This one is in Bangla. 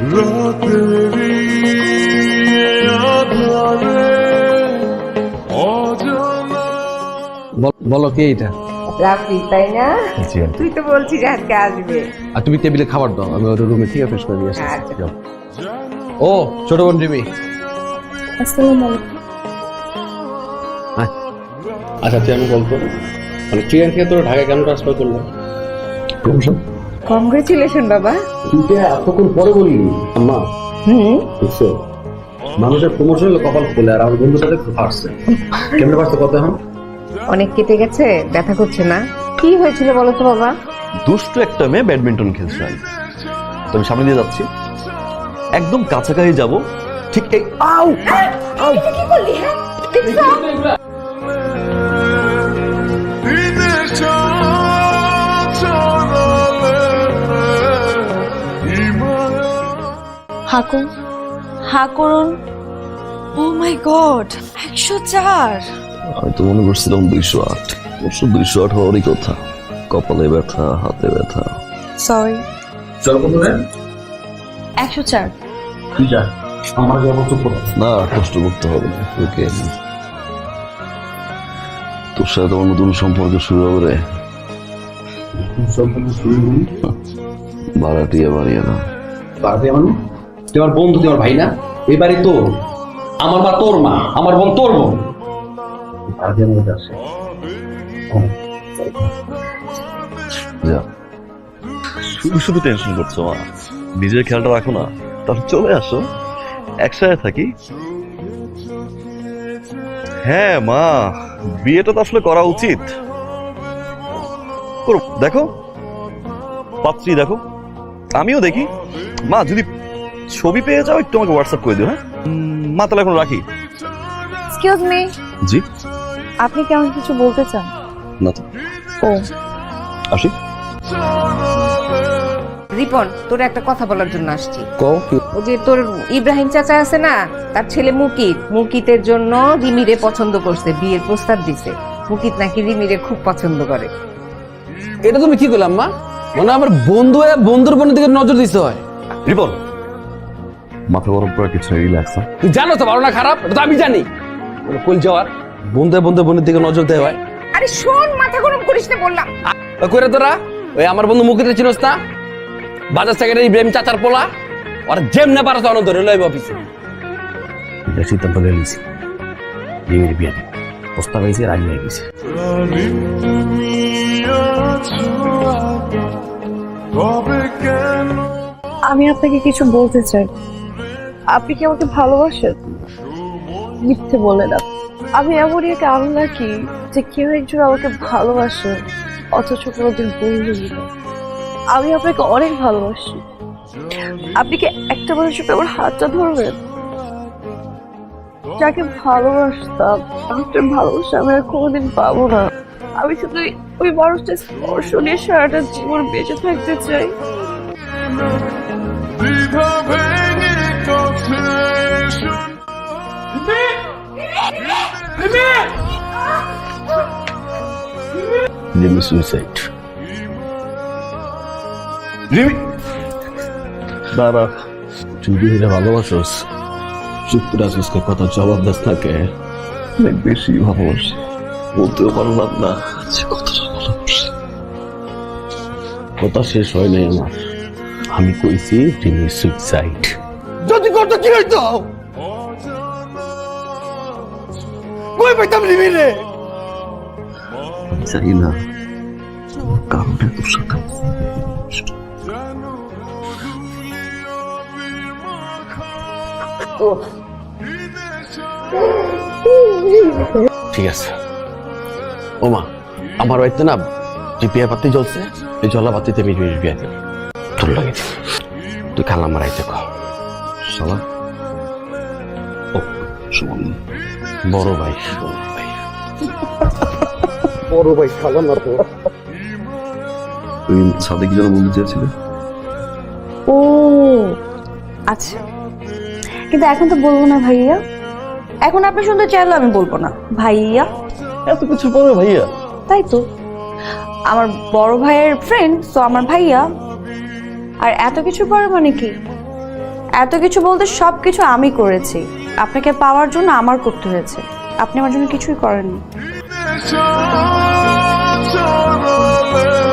রাতেরি বল- বলো কে এটা? রাফি তাই না? তুই তো বলছিস আজকে আসবে। আর তুমি টেবিলে খাবার দাও আমি ওর রুমে থেকে ফ্রেশ করে দিয়ে আসছি। আচ্ছা। যাও। ও ছোট বোন রিমি। আসসালামু আলাইকুম। আচ্ছা তুই আমি বলতো। মানে চিকেন থেকে তোর ঢাকা কেন ট্রান্সফার করল? প্রমোশন কংগ্রেচুলেশন বাবা। তুই এতক্ষণ পরে বললি। আম্মা হুম। বুঝছ? মানুষের প্রমোশন হলে কপাল খোলে আর আমার বন্ধুর সাথে ফাটছে কেমনে পারছে কত এখন? অনেক কেটে গেছে ব্যথা করছে না। কি হয়েছিল বলো তো বাবা? দুষ্ট একটা মেয়ে ব্যাডমিন্টন খেলছে কি। তো আমি সামনে দিয়ে যাচ্ছি। একদম কাছাকাছি যাব। ঠিক এই আউ! আউ! দিনের হাকুন। হা করুন ও মাই গড একশো চার। আমি তো মনে করছিলাম দুইশো আট। অবশ্য দুইশো আট হওয়ারই কথা। কপালে ব্যথা হাতে ব্যথা। সরি চল কত দেন একশো চার। তুই যা আমার যাব চুপ না কষ্ট করতে হবে না। ওকে। তোর সাথে তোমার নতুন সম্পর্ক শুরু হবে রে। শুরু করি বাড়িয়ে না বাড়াতে মানে? তুই আমার বন্ধু তুই আমার ভাই না? এই বাড়ি তোর। আমার মা তোর মা আমার বোন তোর বোন। বাড়াতে মধ্যে আসে যা। শুধু শুধু টেনশন করছ মা। নিজের খেয়ালটা রাখো না। তাহলে চলে আসো। একসাথে থাকি। হ্যাঁ মা। বিয়েটা তো আসলে করা উচিত। করো। দেখো। পাত্রী দেখো। আমিও দেখি। মা যদি ছবি পেয়ে যাও একটু আমাকে হোয়াটসঅ্যাপ করে দিও হ্যাঁ? মা তাহলে এখন রাখি। এক্সকিউজ মি জি? আপনি কেমন কিছু বলতে চান? না তো। ও। আসি। রিপন তোর একটা কথা বলার জন্য আসছি। কও ও যে তোর ইব্রাহিম চাচা আছে না তার ছেলে মুকিত। মুকিতের জন্য রিমিরে পছন্দ করছে বিয়ের প্রস্তাব দিছে। মুকিত নাকি রিমিরে খুব পছন্দ করে। এটা তুমি কি করলাম মা মনে আমার বন্ধু বন্ধুর বোনের দিকে নজর দিতে হয়। রিপন মাথা গরম করে কিছু রিল্যাক্স তুই জানো তো ভালো না খারাপ? এটা তো আমি জানি। মানে কল যাওয়ার বন্ধু বন্ধু বোনের দিকে নজর দেওয়া হয়। আরে শোন মাথা গরম করিস না বললাম। ওই করে তোরা? ওই আমার বন্ধু মুখিতে চিনস না? বাজার সেক্রেটারি ইব্রাহিম চাচার পোলা? ওর জেম না পারছ অনন্ত ধরে লইব অফিসে। এটা সিদ্ধান্ত নিয়ে নিয়েছি বিয়ের বিয়ে প্রস্তাব হয়েছে রাজি হয়ে গেছে। আমি আপনাকে কিছু বলতে চাই। আপনি কি আমাকে ভালোবাসেন? মিথ্যে বলে না। আমি এমনই এক নাকি যে কেউ একজন আমাকে ভালোবাসে, অথচ কোনোদিন বললেই না আমি আপনাকে অনেক ভালোবাসি। আপনি কি একটা মানুষ আমার হাতটা ধরবেন? যাকে ভালোবাসতাম, আপনার ভালোবাসা আমি আর কোনোদিন পাবো না। আমি শুধু ওই মানুষটা স্পর্শ নিয়ে সারাটা জীবন বেঁচে থাকতে চাই। রিমি সুইসাইড রিমি দাঁড়া। তুই বিয়েটা ভালোবাসোস। চুপ করে আসিস কথা জবাব দাস থাকে অনেক বেশি ভালোবাসি। বলতেও পারলাম না। যে কতটা ভালোবাসি কথা শেষ হয় নাই আমার। আমি কইছি রিমি সুইসাইড যদি করতো কি হইতো? কই পাইতাম রিমি রে চাই না। কারণে সাথে ঠিক আছে। ও মা আমার বাড়িতে না যে বিয়ে বাতি জ্বলছে, এই জলা বাতিতে মিট মিট বিয়ে দেবে। তোর লাগে। তুই খালা আমার আইতে কহ শালা। ও, সুমন। বড় ভাই বড় ভাই। বড় ভাই খালা না তো। তুমি সাথে কি যেন বলতে চেয়েছিলে ও আচ্ছা। কিন্তু এখন তো বলব না ভাইয়া। এখন আপনি শুনতে চাইলে আমি বলব না। ভাইয়া? এত কিছু পরে ভাইয়া। তাই তো। আমার বড় ভাইয়ের ফ্রেন্ড তো আমার ভাইয়া। আর এত কিছু পরে মানে কি? এত কিছু বলতে সব কিছু আমি করেছি। আপনাকে পাওয়ার জন্য আমার করতে হয়েছে। আপনি আমার জন্য কিছুই করেননি। çağ çağralı